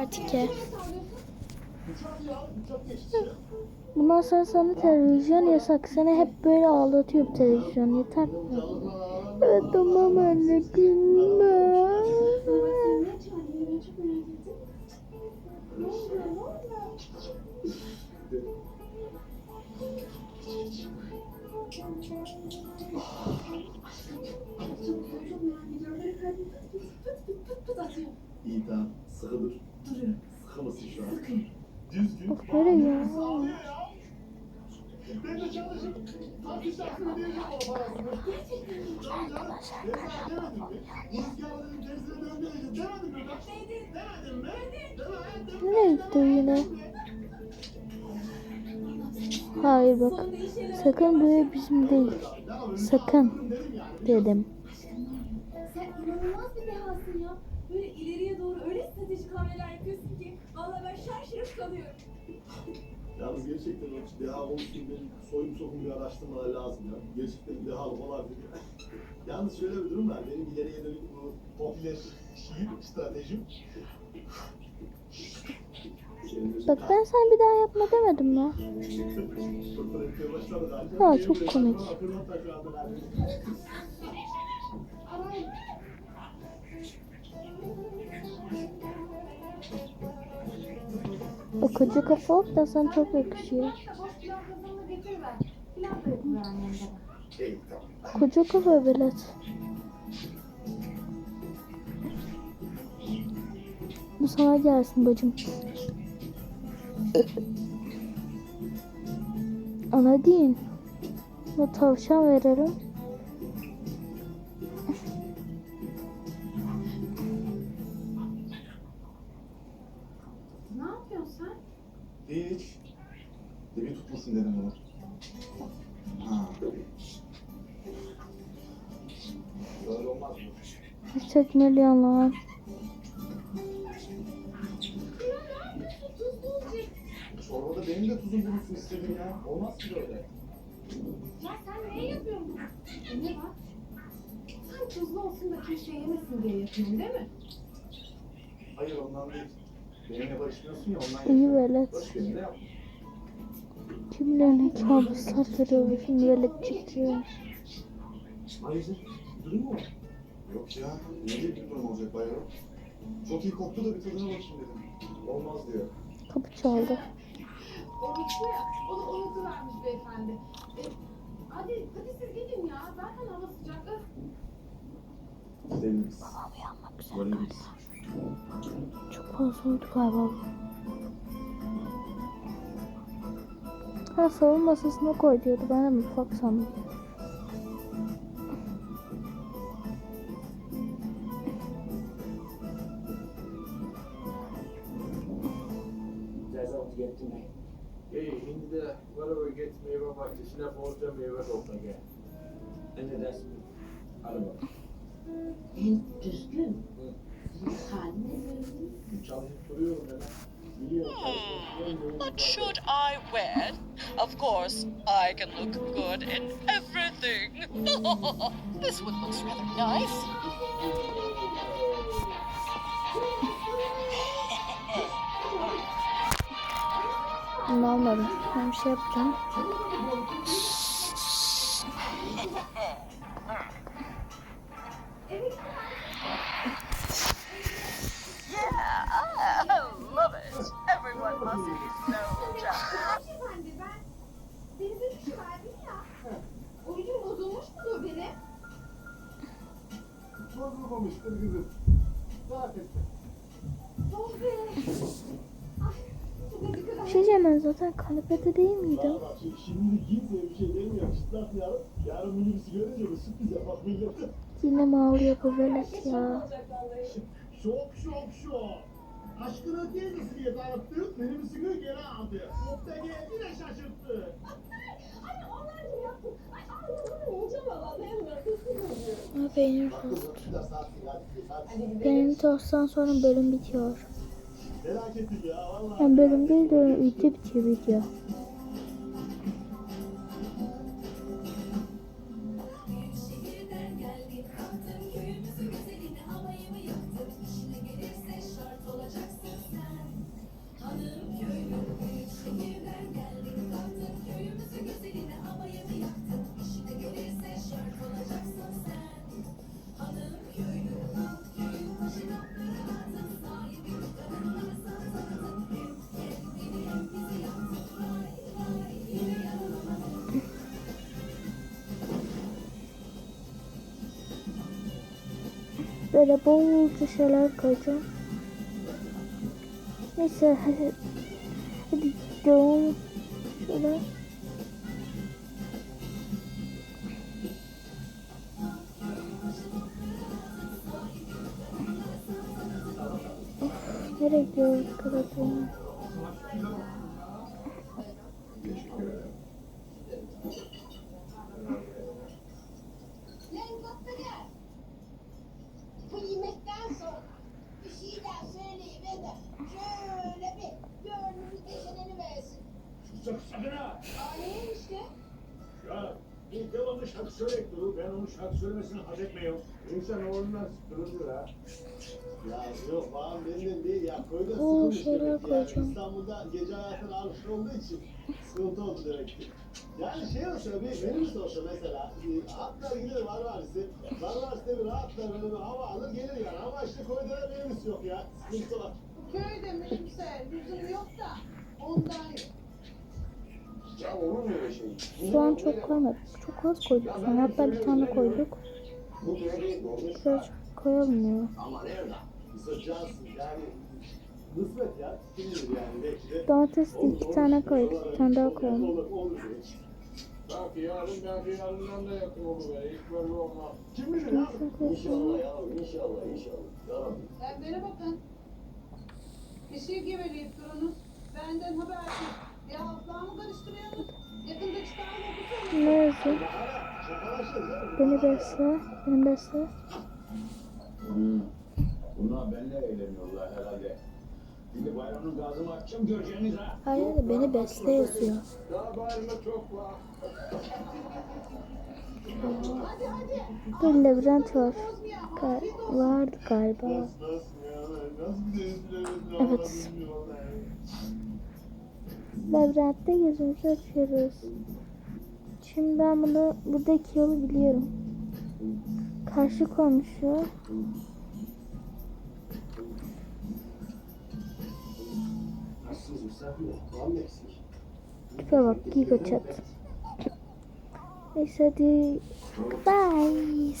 Artık Bundan sonra sana televizyon yasak. Seni hep böyle ağlatıyor bu televizyon. Yeter mi? Evet tamam anne gülme. İyi tamam. Sıkı Düzgün. Of böyle ya. Nereye gitti yine? Hayır bak. Sakın böyle bizim değil. Sakın dedim. Yalnız gerçekten o deha olsun benim soyum sokun bir araştırmalar lazım ya. Gerçekten deha olabilir. Yalnız şöyle bir durum var. Benim ileriye dönük bu popüler şiir stratejim. Bak ben sana bir daha yapma demedim mi? Ha, çok komik. O koca kafa ol da sana çok yakışıyor. Koca kafa velet. Bu sana gelsin bacım. Ana deyin. Bu tavşan veririm. Hiç. Dibi tutmasın dedim onu. Ha. Böyle olmaz mı? Çekmeliyon lan. Çorbada benim de tuzum bulunsun istedim ya. Olmaz ki böyle. Ya sen neye yapıyorsun bunu? Ne var? Sen tuzlu olsun da kimse yemesin diye yapıyorsun değil mi? Hayır ondan değil. Benimle barışmıyorsun ya ondan İyi velet. Kimlerine kabuslar veriyor şimdi velet çıkıyor. Hayırdır? Bir durum mu? Yok ya. Niye bir durum olacak bayram? Çok iyi koktu da bir tadına bakayım dedim. Olmaz diyor. Kapı çaldı. Unuttu ya. Onu unutuvermiş beyefendi. E, hadi, hadi siz gidin ya. Zaten hava sıcak. Öf. Gidelim biz. Böyle biz. Çok fazla uyudu galiba. Ha salon masasına koy diyordu. Ben de mutfak sandım. İyi, şimdi de beraber git meyve bahçesine bolca meyve topla gel. Ne dersin? Hadi bak. Düzgün. Haline Hmm, what should I wear? Of course, I can look good in everything. this one looks rather nice. Ben bir şey yapacağım. Şey diyeceğim ben zaten kanepede değil miydim? Şimdi, bir şey demiyorum. Çıtlatmayalım. Yarın minibüsü görünce bir sürpriz yapak millete. Yine mi ağlıyor bu velet ya? Şok şok şok. Aşkın teyzesi diye tanıttı. Minibüsünü geri aldı. Topta geldi de şaşırttı. Ay onlar da yaptı. Ay yiyeceğim. Ben de hadi. hadi. benim tosttan sonra bölüm bitiyor. Yani bölüm değil de video bitiyor video. Böyle bolca şeyler koyacağım. Neyse hadi, hadi gidelim. Şöyle. Of, nereye gidiyoruz kapatıyorum. Teşekkür ederim. Lan kapı gel. Bu yemekten sonra bir şeyler söyleyiver de şöyle bir gönlümüz neşeleni versin. Sus sakın ha. Aile işte. Ya bir devamlı şarkı söyleyip durur. Ben onun şarkı söylemesini haz etmiyorum. İnsan oğlundan sıkılır ha. Ya yok bağım benden değil ya. Köyde Oo, sıkılmış şeyler demek yani. koyacağım. İstanbul'da gece hayatına alışık olduğu için sıkıntı oldu demek ki. Yani şey olsa bir menümüz olsa mesela e, atlar gider. Var varisi bir rahatlar böyle bir hava alır gelir yani. Ama işte köyde de menümüz yok ya. Sıkıntı var. Soğan çok koymadık. Çok az koyduk. Sonra hatta bir tane koyduk. Biraz koyalım ya. Domates de iki tane koyduk. Bir tane daha koyalım. Belki. Yarın belki yarından da yakın olur be. Hiç böyle olmaz. Kim bilir ya? İnşallah ya. İnşallah inşallah. Ya Rabbi. Ben bana bakın. Şey geveleyip durunuz. Benden habersiz. Ya ablamı karıştırıyorsunuz. Yakında çıkar mı Ne yazıyor? Şakalaşırız ya. Beni besle. Beni besle. Hmm. Bunlar benimle eğleniyorlar herhalde. Şimdi bayramın gazını açacağım göreceğiniz ha. Hayır beni besle yazıyor. Daha bayramda çok var. Dur labirent var. Ga- vardı galiba. Bir Evet. Labirentte gözümüzü açıyoruz. Şimdi ben bunu buradaki yolu biliyorum. Karşı komşu. Tipe bak giga chat. Neyse hadi. Bye.